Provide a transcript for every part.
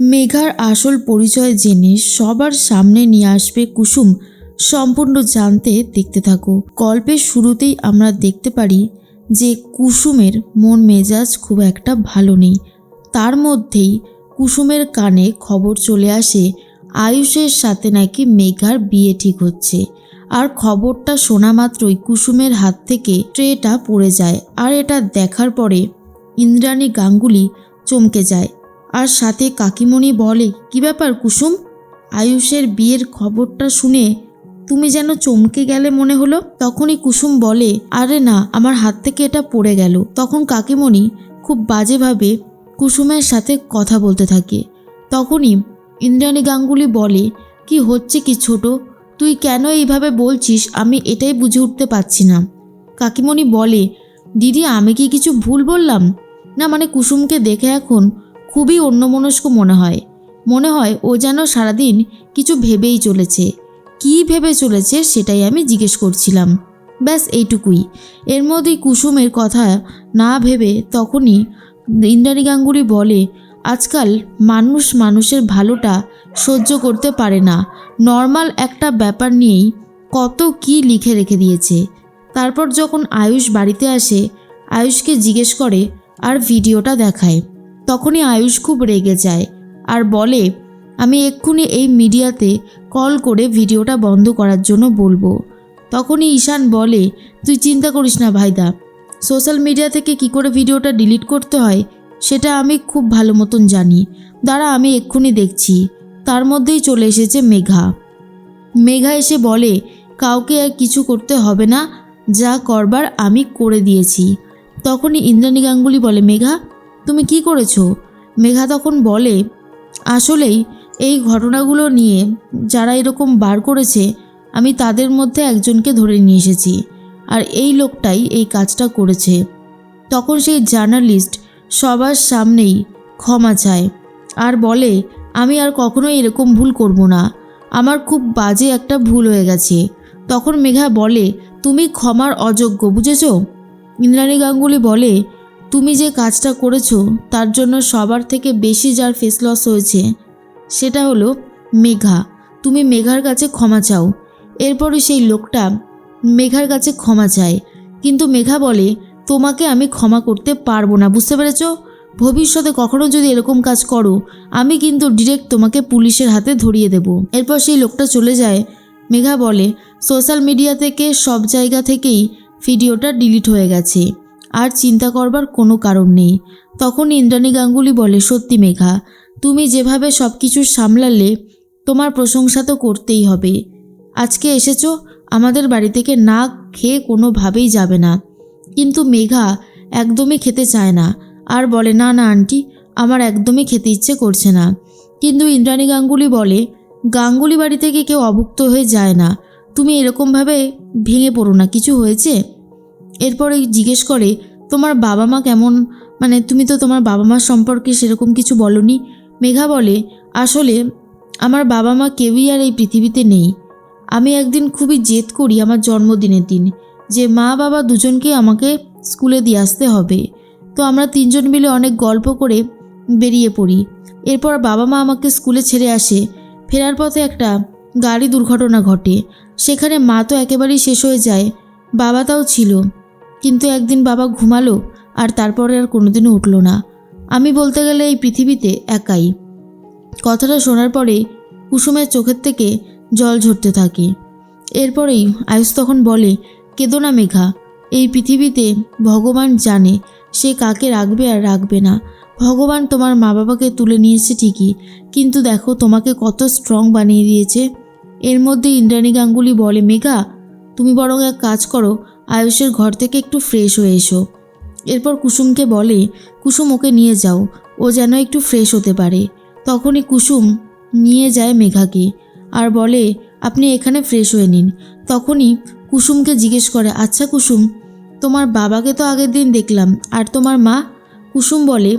মেঘার আসল পরিচয় জেনে সবার সামনে নিয়ে আসবে কুসুম। সম্পূর্ণ জানতে দেখতে থাকো। গল্পের শুরুতেই আমরা দেখতে পারি যে কুসুমের মন মেজাজ খুব একটা ভালো নেই। তার মধ্যেই কুসুমের কানে খবর চলে আসে, আয়ুষের সাথে নাকি মেঘার বিয়ে ঠিক হচ্ছে। আর খবরটা শোনা মাত্রই কুসুমের হাত থেকে ট্রেটা পড়ে যায়। আর এটা দেখার পরে ইন্দ্রাণী গাঙ্গুলি চমকে যায়। আর সাথে কাকিমণি বলে, কি ব্যাপার কুসুম? আয়ুষের বিয়ের খবরটা শুনে তুমি যেন চমকে গেলে মনে হলো? তখনই কুসুম বলে, আরে না, আমার হাত থেকে এটা পড়ে গেল। তখন কাকিমণি খুব বাজেভাবে কুসুমের সাথে কথা বলতে থাকে। তখনই ইন্দ্রাণী গাঙ্গুলি বলে, কি হচ্ছে কি ছোট? তুই কেন এইভাবে বলছিস? আমি এটাই বুঝে উঠতে পারছি না। কাকিমণি বলে, দিদি, আমি কি কিছু ভুল বললাম? না মানে কুসুমকে দেখে এখন খুবই অন্যমনস্ক মনে হয়। মনে হয় ও যেন সারাদিন কিছু ভেবেই চলেছে। কী ভেবে চলেছে সেটাই আমি জিজ্ঞেস করছিলাম। ব্যাস এইটুকুই। এর মধ্যেই কুসুমের কথা না ভেবে তখনই ইন্দ্রাণী গাঙ্গুলি বলে, আজকাল মানুষ মানুষের ভালোটা সহ্য করতে পারে না। নর্মাল একটা ব্যাপার নিয়েই কত কি লিখে রেখে দিয়েছে। তারপর যখন আয়ুষ বাড়িতে আসে, আয়ুষকে জিজ্ঞেস করে, আর ভিডিওটা দেখায়? তখনই আয়ুষ খুব রেগে যায় আর বলে, আমি এক্ষুনি এই মিডিয়াতে কল করে ভিডিওটা বন্ধ করার জন্য বলব। তখনই ঈশান বলে, তুই চিন্তা করিস না ভাইদা। সোশ্যাল মিডিয়া থেকে কি করে ভিডিওটা ডিলিট করতে হয় সেটা আমি খুব ভালো মতন জানি। দাঁড়া, আমি এক্ষুনি দেখছি। তার মধ্যেই চলে এসেছে মেঘা। মেঘা এসে বলে, কাউকে আর কিছু করতে হবে না, যা করবার আমি করে দিয়েছি। তখনই ইন্দ্রাণী গাঙ্গুলি বলে, মেঘা তুমি কি করেছ? মেঘা তখন বলে, আসলেই এই ঘটনাগুলো নিয়ে যারা এরকম বার করেছে, আমি তাদের মধ্যে একজনকে ধরে নিয়ে এসেছি, আর এই লোকটাই এই কাজটা করেছে। তখন সেই জার্নালিস্ট সবার সামনেই ক্ষমা চায় আর বলে, আমি আর কখনোই এরকম ভুল করব না। আমার খুব বাজে একটা ভুল হয়ে গেছে। তখন মেঘা বলে, তুমি ক্ষমার অযোগ্য, বুঝেছ? ইন্দ্রাণী গাঙ্গুলি বলে তুমি যে কাজটা করেছ, তার জন্য সবার থেকে বেশি যার ফেস লস হয়েছে, সেটা হলো মেঘা। তুমি মেঘার কাছে ক্ষমা চাও। এরপরে সেই লোকটা মেঘার কাছে ক্ষমা চায়। কিন্তু মেঘা বলে, তোমাকে আমি ক্ষমা করতে পারব না, বুঝতে পেরেছ? ভবিষ্যতে কখনো যদি এরকম কাজ করো, আমি কিন্তু ডিরেক্ট তোমাকে পুলিশের হাতে ধরিয়ে দেব। এরপর সেই লোকটা চলে যায়। মেঘা বলে সোশ্যাল মিডিয়া থেকে, সব জায়গা থেকেই ভিডিওটা ডিলিট হয়ে গেছে। আর চিন্তা করবার কোনো কারণ নেই। তখন ইন্দ্রাণী গাঙ্গুলি বলে, সত্যি মেঘা, তুমি যেভাবে সব কিছু সামলালে, তোমার প্রশংসা তো করতেই হবে। আজকে এসেছ, আমাদের বাড়ি থেকে না খেয়ে কোনোভাবেই যাবে না। কিন্তু মেঘা একদমই খেতে চায় না। আর বলে, না না, আন্টি, আমার একদমই খেতে ইচ্ছে করছে না। কিন্তু ইন্দ্রাণী গাঙ্গুলি বলে, গাঙ্গুলি বাড়ি থেকে কেউ অভুক্ত হয়ে যায় না। তুমি এরকমভাবে ভেঙে পড়ো না। কিছু হয়েছে? এরপরে জিজ্ঞেস করে, তোমার বাবা মা কেমন? মানে তুমি তো তোমার বাবা মা সম্পর্কে সেরকম কিছু বলনি। মেঘা বলে, আসলে আমার বাবা মা কেউই আর এই পৃথিবীতে নেই। আমি একদিন খুবই জেদ করি আমার জন্মদিনের দিন, যে মা, বাবা দুজনকে আমাকে স্কুলে দিয়ে আসতে হবে। তো আমরা তিনজন মিলে অনেক গল্প করে বেরিয়ে পড়ি। এরপর বাবা মা আমাকে স্কুলে ছেড়ে আসে। ফেরার পথে একটা গাড়ি দুর্ঘটনা ঘটে। সেখানে মা তো একেবারেই শেষ হয়ে যায় বাবা তাও ছিল। কিন্তু একদিন বাবা ঘুমালো আর তারপরে আর কোনোদিনও উঠল না। আমি বলতে গেলে এই পৃথিবীতে একাই। কথাটা শোনার পরে কুসুমের চোখের থেকে জল ঝরতে থাকে। এরপরেই আয়ুষ তখন বলে, কেদো না মেঘা, এই পৃথিবীতে ভগবান জানে সে কাকে রাখবে আর রাখবে না। ভগবান তোমার মা বাবাকে তুলে নিয়েছে ঠিকই, কিন্তু দেখো তোমাকে কত স্ট্রং বানিয়ে দিয়েছে। এর মধ্যে ইন্দ্রাণী গাঙ্গুলি বলে, মেঘা, তুমি বরং এক কাজ করো আয়ুষের ঘর থেকে একটু ফ্রেশ হয়ে এসো। এরপর কুসুমকে বলে, কুসুম, ওকে নিয়ে যাও। ও যেন একটু ফ্রেশ হতে পারে। তখনই কুসুম নিয়ে যায় মেঘাকে আর বলে, আপনি এখানে ফ্রেশ হয়ে নিন। তখনই কুসুমকে জিজ্ঞেস করে আচ্ছা কুসুম, তোমার বাবাকে তো আগের দিন দেখলাম, আর তোমার মা? কুসুম বলে,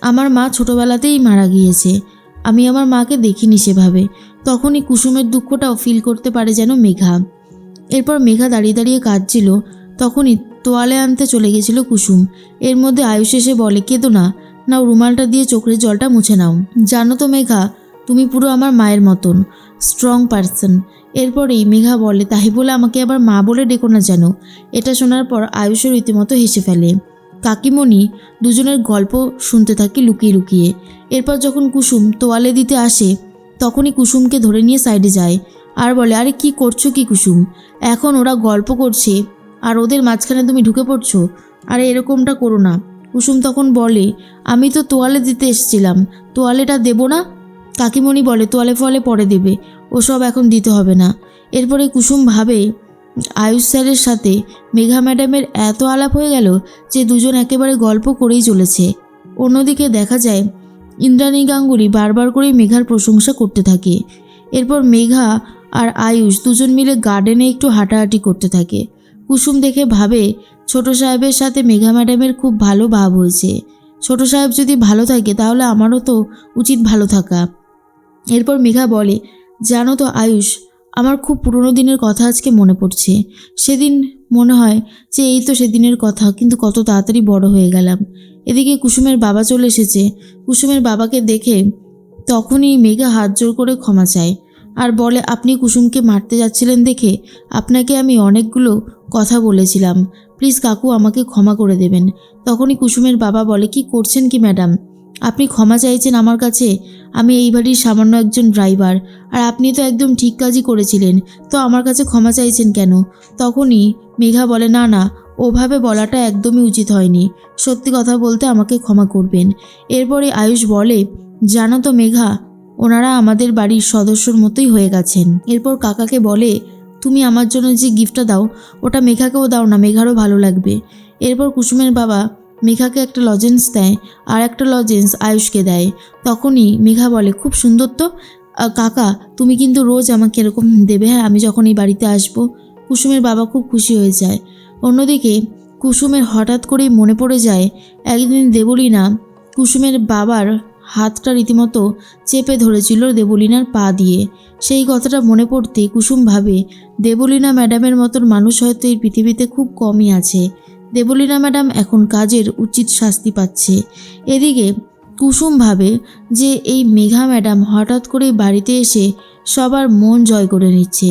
আমার মা ছোটোবেলাতেই মারা গিয়েছে। আমি আমার মাকে দেখিনি সেভাবে। তখনই কুসুমের দুঃখটাও ফিল করতে পারে যেন মেঘা। এরপর মেঘা দাঁড়িয়ে দাঁড়িয়ে কাঁদছিল। তখনই তোয়ালে আনতে চলে গেছিল কুসুম। এর মধ্যে আয়ুষ এসে বলে, কেঁদো না। নাও রুমালটা দিয়ে চোখের জলটা মুছে নাও। জানো তো মেঘা, তুমি পুরো আমার মায়ের মতন স্ট্রং পারসন এরপরেই মেঘা বলে, তাই বলে আমাকে আবার মা বলে ডেকো না যেন? এটা শোনার পর আয়ুষও রীতিমতো হেসে ফেলে। কাকিমণি দুজনের গল্প শুনতে থাকি লুকিয়ে লুকিয়ে। এরপর যখন কুসুম তোয়ালে দিতে আসে, তখনই কুসুমকে ধরে নিয়ে সাইডে যায়। আর বলে, আরে কি করছ কি কুসুম? এখন ওরা গল্প করছে আর ওদের মাঝখানে তুমি ঢুকে পড়ছো। আরে এরকমটা করো না। কুসুম তখন বলে, আমি তো তোয়ালে দিতে এসেছিলাম। তোয়ালেটা দেবো না? কাকিমণি বলে, তোয়ালে ফলে পরে দেবে। ওসব এখন দিতে হবে না। এরপরে কুসুম ভাবে, আয়ুষ স্যারের সাথে মেঘা ম্যাডামের এত আলাপ হয়ে গেল যে দুজন একেবারে গল্প করেই চলেছে। অন্যদিকে দেখা যায় ইন্দ্রাণী গাঙ্গুলি বারবার করেই মেঘার প্রশংসা করতে থাকে। এরপর মেঘা আর আয়ুষ দুজন মিলে গার্ডেনে একটু হাঁটাহাঁটি করতে থাকে। কুসুম দেখে ভাবে, ছোট সাহেবের সাথে মেঘা ম্যাডামের খুব ভালো ভাব হয়েছে। ছোট সাহেব যদি ভালো থাকে, তাহলে আমারও তো উচিত ভালো থাকা। এরপর মেঘা বলে, জানো তো আয়ুষ, আমার খুব পুরনো দিনের কথা আজকে মনে পড়ছে। সেদিন মনে হয় যে এই তো সেদিনের কথা, কিন্তু কত তাড়াতাড়ি বড় হয়ে গেলাম। এদিকে কুসুমের বাবা চলে এসেছে। কুসুমের বাবাকে দেখে তখনই মেঘা হাত জোর করে ক্ষমা চায়। আর বলে, আপনি কুসুমকে মারতে যাচ্ছিলেন দেখে আপনাকে আমি অনেকগুলো কথা বলেছিলাম। প্লিজ কাকু, আমাকে ক্ষমা করে দেবেন। তখনই কুসুমের বাবা বলে, কি করছেন কি, ম্যাডাম? আপনি ক্ষমা চাইছেন আমার কাছে? আমি এই বাড়ির সামান্য একজন ড্রাইভার, আর আপনি তো একদম ঠিক কাজই করেছিলেন, তো আমার কাছে ক্ষমা চাইছেন কেন? তখনই মেঘা বলে, না না, ওভাবে বলাটা একদমই উচিত হয়নি। সত্যি কথা বলতে আমাকে ক্ষমা করবেন। এরপরে আয়ুষ বলে, জানো তো মেঘা ওনারা আমাদের বাড়ির সদস্যর মতোই হয়ে গেছেন। এরপর কাকাকে বলে, তুমি আমার জন্য যে গিফটটা দাও, ওটা মেঘাকেও দাও না, মেঘারও ভালো লাগবে। এরপর কুসুমের বাবা মেঘাকে একটা লজেন্স দেয় আর একটা লজেন্স আয়ুষকে দেয়। তখনই মেঘা বলে, খুব সুন্দর তো। কাকা, তুমি কিন্তু রোজ আমাকে এরকম দেবে হ্যাঁ? আমি যখন এই বাড়িতে আসব। কুসুমের বাবা খুব খুশি হয়ে যায়। অন্যদিকে কুসুমের হঠাৎ করেই মনে পড়ে যায়, একদিন দেবলীনা কুসুমের বাবার হাতটা রীতিমতো চেপে ধরেছিল দেবলীনার পা দিয়ে। সেই কথাটা মনে পড়তে কুসুম ভাবে, দেবলীনা ম্যাডামের মতন মানুষ হয়তো এই পৃথিবীতে খুব কমই আছে। দেবলীনা ম্যাডাম এখন কাজের উচিত শাস্তি পাচ্ছে। এদিকে কুসুম ভাবে যে এই মেঘা ম্যাডাম হঠাৎ করে বাড়িতে এসে সবার মন জয় করে নিচ্ছে।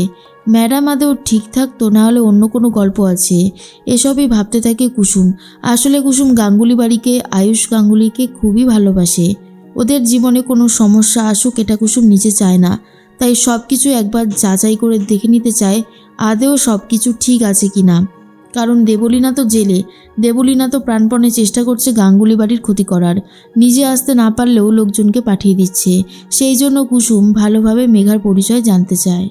ম্যাডাম আদেও ঠিক থাকতো না হলে অন্য কোনো গল্প আছে? এসবই ভাবতে থাকে কুসুম। আসলে কুসুম গাঙ্গুলি বাড়িকে আয়ুষ গাঙ্গুলিকে খুবই ভালোবাসে। ওদের জীবনে কোনো সমস্যা আসুক, এটা কুসুম নিচে চায় না। তাই সব কিছু একবার যাচাই করে দেখে নিতে চায়, আদেও সব কিছু ঠিক আছে কি না কারণ দেবলীনা তো জেলে। দেবলীনা তো প্রাণপণে চেষ্টা করছে গাঙ্গুলি বাড়ির ক্ষতি করার। নিজে আসতে না পারলেও লোকজনকে পাঠিয়ে দিচ্ছে। সেই জন্য কুসুম ভালোভাবে মেঘার পরিচয় জানতে চায়।